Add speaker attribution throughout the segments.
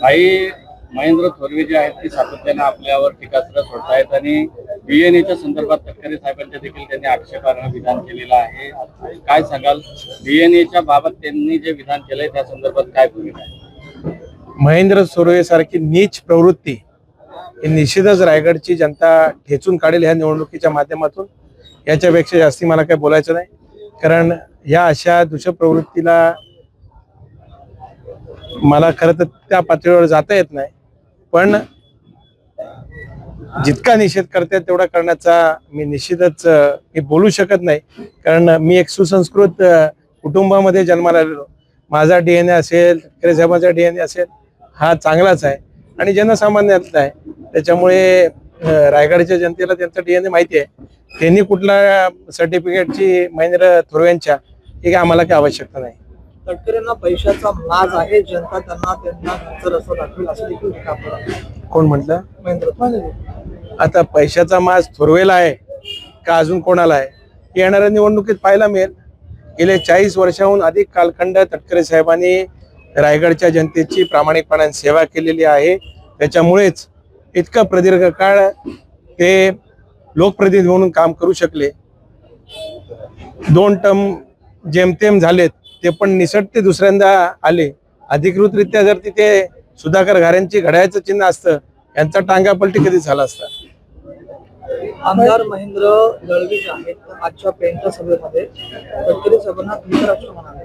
Speaker 1: काही महेंद्र थोरवे जे आहेत ते सातत्याने आपल्यावर टीकास्त्र सोडतायत आणि डीएनएच्या संदर्भात तटकरे साहेबांच्या देखील त्यांनी आक्षेपार्ह विधान केलेलं आहे. काय सांगाल? डीएनएच्या बाबत त्यांनी जे विधान केलंय त्या संदर्भात काय भूमिका आहे?
Speaker 2: महेंद्र सुर्वे सारखी नीच प्रवृत्ती ही निश्चितच रायगडची जनता ठेचून काढेल ह्या निवडणुकीच्या माध्यमातून. याच्यापेक्षा जास्ती मला काही बोलायचं नाही. कारण या अशा दुष्प्रवृत्तीला मला खरं तर त्या पातळीवर जाता येत नाही. पण जितका निषेध करते तेवढा करण्याचा मी निश्चितच मी बोलू शकत नाही. कारण मी एक सुसंस्कृत कुटुंबामध्ये जन्माला आलेलो. माझा डी एन ए असेल ठाकरे साहेबांचा ए असेल हा चांगलाच आहे. आणि जनसामान्यातला आहे. त्याच्यामुळे रायगडच्या जनतेला त्यांचा ए माहिती आहे. त्यांनी कुठल्या सर्टिफिकेटची महेंद्र थोरवेंच्या ही आम्हाला काही आवश्यकता नाही.
Speaker 3: तटकरेंना पैशाचा माज आहे जनता त्यांना त्यांना घरचं रस्ता दाखवेल असं देखील टीका
Speaker 2: कोण म्हटलं?
Speaker 3: महेंद्र
Speaker 2: आता पैशाचा मास थोरवेला आहे का अजून कोणाला आहे? हे येणाऱ्या निवडणुकीत पाहायला मिळेल. गेले चाळीस वर्षाहून अधिक कालखंड तटकरे साहेबांनी रायगडच्या जनतेची प्रामाणिकपणाने सेवा केलेली आहे. त्याच्यामुळेच इतकं प्रदीर्घ काळ ते लोकप्रतिनिधी म्हणून काम करू शकले. दोन टर्म जेमतेम झालेत. ते पण निसटते दुसऱ्यांदा आले. अधिकृतरित्या जर तिथे सुधाकर घाऱ्यांची घड्याळाचं चिन्ह असतं यांचा टांगा पलटी कधी झाला असता?
Speaker 3: आमदार महेंद्र दळवी जे आहेत आजच्या पेंच्या सभेमध्ये तटकरे साहेबांना धृतराष्ट्र म्हणाले.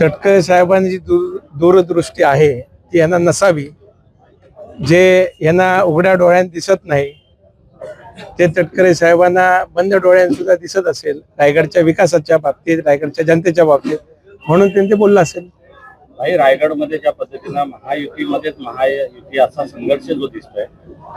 Speaker 2: तटकरे साहेबांची जी दूर दूरदृष्टी आहे ती यांना नसावी. जे यांना उघड्या डोळ्यात दिसत नाही ते तटकरे साहेबांना बंद डोळ्यात सुद्धा दिसत असेल रायगडच्या विकासाच्या बाबतीत रायगडच्या जनतेच्या बाबतीत. म्हणून त्यांनी ते बोललं असेल.
Speaker 1: काही रायगडमध्ये ज्या पद्धतीनं महायुतीमध्येच महायुती असा संघर्ष जो दिसतोय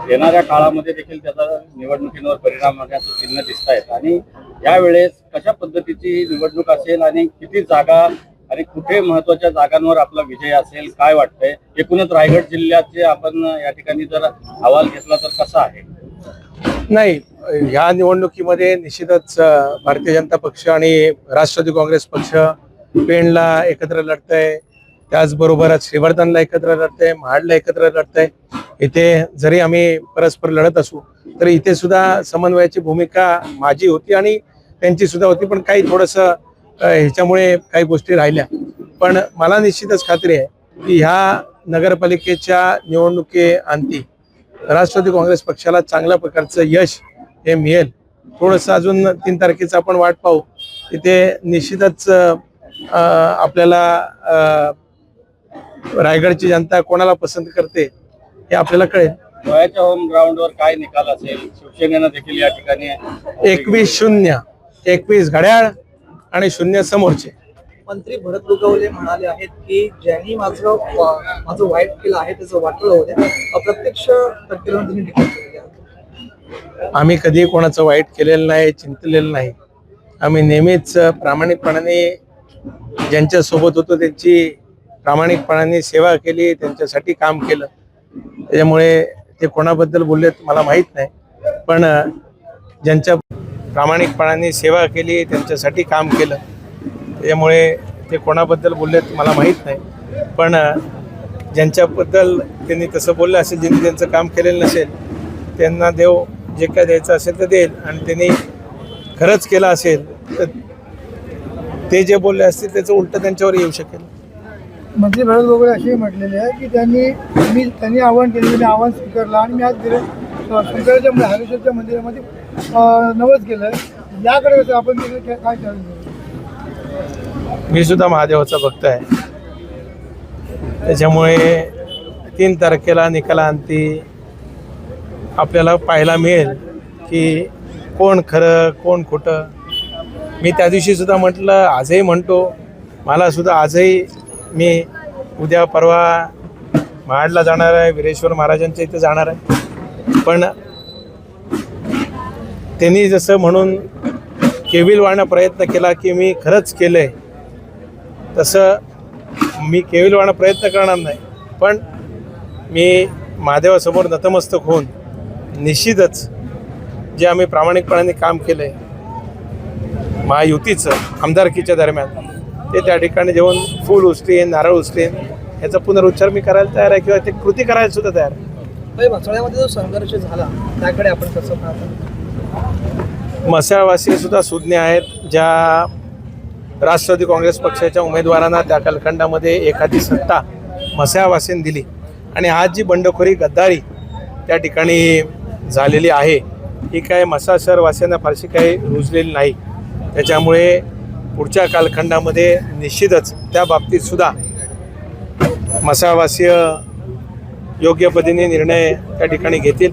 Speaker 1: येणाऱ्या काळामध्ये देखील त्याचा निवडणुकीवर परिणाम होण्याचं चिन्ह दिसत आहेत आणि यावेळेस कशा पद्धतीची निवडणूक असेल आणि किती जागा आणि कुठे महत्त्वाच्या जागांवर आपला विजय असेल काय वाटतंय? एकूणच रायगड जिल्ह्याचे आपण या ठिकाणी जर अहवाल घेतला तर कसा आहे?
Speaker 2: नाही ह्या निवडणुकीमध्ये निश्चितच भारतीय जनता पक्ष आणि राष्ट्रवादी काँग्रेस पक्ष पेणला एकत्र लढतंय. त्याचबरोबरच श्रीवर्धनला एकत्र लढतंय महाडला एकत्र लढतंय. इथे जरी आम्ही परस्पर लढत असू तरी इथे सुद्धा समन्वयाची भूमिका माझी होती आणि त्यांची सुद्धा होती पण काही थोडंसं ह्याच्यामुळे काही गोष्टी राहिल्या. पण मला निश्चितच खात्री आहे की ह्या नगरपालिकेच्या निवडणुकी अंती राष्ट्रवादी काँग्रेस पक्षाला चांगल्या प्रकारचं यश हे मिळेल. थोडंसं अजून तीन तारखेचं आपण वाट पाहू. तिथे निश्चितच आपल्याला रायगडची जनता कोणाला पसंत करते हे आपल्याला कळेल.
Speaker 1: होम ग्राउंडवर काय निकाल असेल? शिवसेनेनं देखील या ठिकाणी
Speaker 2: एकवीस शून्य एकवीस घड्याळ आणि शून्य समोरचे.
Speaker 3: मंत्री भरत रुगवले म्हणाले आहेत की ज्यांनी माझं माझं वाईट केलं आहे त्याचं वाटलं होतं अप्रत्यक्ष त्यांनी टीका केलेली आहे
Speaker 2: आम्ही कधी कोणाचं वाईट केलेलं नाही चिंतलेलं नाही. आम्ही नेहमीच प्रामाणिकपणाने ज्यांच्यासोबत होतो त्यांची प्रामाणिकपणाने सेवा केली त्यांच्यासाठी काम केलं. त्याच्यामुळे ते कोणाबद्दल बोलले मला माहीत नाही. पण ज्यांच्या प्रामाणिकपणाने सेवा केली त्यांच्यासाठी काम केलं. त्यामुळे ते कोणाबद्दल बोललेत मला माहीत नाही. पण ज्यांच्याबद्दल त्यांनी तसं बोललं असेल ज्यांनी त्यांचं काम केलेलं नसेल त्यांना देव जे काय द्यायचं असेल ते देईल. आणि त्यांनी खरंच केलं असेल तर ते जे बोलले असतील त्याचं उलटं त्यांच्यावर येऊ शकेल.
Speaker 4: मंत्री भरत गोगळे असे म्हटलेले आहे की त्यांनी मी त्यांनी आव्हान केलं मी आव्हान स्वीकारलं आणि मी आज गेले शंकराच्या हरेश्वरच्या मंदिरामध्ये नवस केलं याकडे आपण तिकडे काय काय
Speaker 2: मी सुद्धा महादेवाचा भक्त आहे. त्याच्यामुळे तीन तारखेला निकालांती आपल्याला पाहायला मिळेल की कोण खरं कोण खोटं. मी त्या दिवशी सुद्धा म्हटलं आजही म्हणतो. मला सुद्धा आजही मी उद्या परवा महाडला जाणार आहे वीरेश्वर महाराजांच्या इथे जाणार आहे. पण त्यांनी जसं म्हणून केविल वाढण्याचा प्रयत्न केला की मी खरंच केलं आहे तसं मी केविल वाढण्याचा प्रयत्न करणार नाही. पण मी महादेवासमोर नतमस्तक होऊन निश्चितच जे आम्ही प्रामाणिकपणाने काम केलं आहे महायुतीचं आमदारकीच्या दरम्यान ते त्या ठिकाणी जेवण फूल उचलेन नारळ उचलेन याचा पुनरुच्चार मी करायला तयार आहे किंवा ते कृती करायला सुद्धा तयार आहे.
Speaker 3: मसळ्यामध्ये जो संघर्ष झाला त्याकडे आपण कसं पाहतो?
Speaker 2: मसाळवासी सुद्धा सुज्ञ आहेत ज्या राष्ट्रवादी काँग्रेस पक्षाच्या उमेदवारांना त्या कालखंडामध्ये एखादी सत्ता मस्यावासीन दिली. आणि आज जी बंडखोरी गद्दारी त्या ठिकाणी झालेली आहे ही काय मसा शहरवासियांना फारशी काही रुजलेली नाही. त्याच्यामुळे पुढच्या कालखंडामध्ये निश्चितच त्या बाबतीतसुद्धा मसावासीय योग्य पद्धतीने निर्णय त्या ठिकाणी घेतील.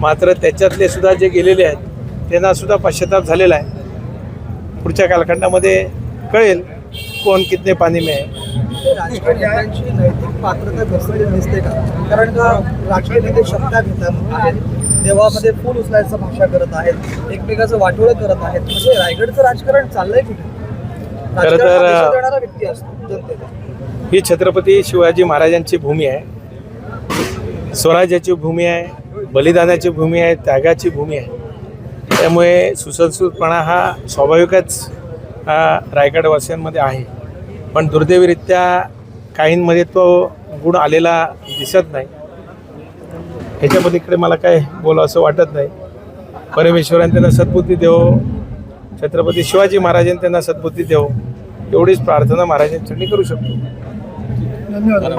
Speaker 2: मात्र त्याच्यातले सुद्धा जे गेलेले आहेत त्यांनासुद्धा पश्चाताप झालेला आहे. पुढच्या कालखंडामध्ये कळेल कोण कितने पाणी में आहे.
Speaker 3: ते राजकीय नेत्यांची नैतिक पात्रता दिसते का? कारण का राजकीय नेते घेतात आहेत. देवामध्ये फूल उचलायचं भाषा करत आहेत एकमेकाचं वाटोळं करत आहेत. म्हणजे रायगडचं राजकारण चाललंय कुठे
Speaker 2: खरं तर-
Speaker 3: राजकारणात दिशा देणारा व्यक्ती असतो जनतेला
Speaker 2: ही छत्रपती शिवाजी महाराजांची भूमी आहे. स्वराज्याची भूमी आहे बलिदानाची भूमी आहे त्यागाची भूमी आहे. त्यामुळे सुसंस्कृतपणा हा स्वाभाविकच हा रायगडवासियांमध्ये आहे. पण दुर्दैवीरित्या काहींमध्ये तो गुण आलेला दिसत नाही. ह्याच्या पलीकडे मला काय बोलावं असं वाटत नाही. परमेश्वराने त्यांना सद्बुद्धी देव छत्रपती शिवाजी महाराजांनी त्यांना सद्बुद्धी देव एवढीच प्रार्थना महाराजांच्या करू शकतो.
Speaker 4: धन्यवाद.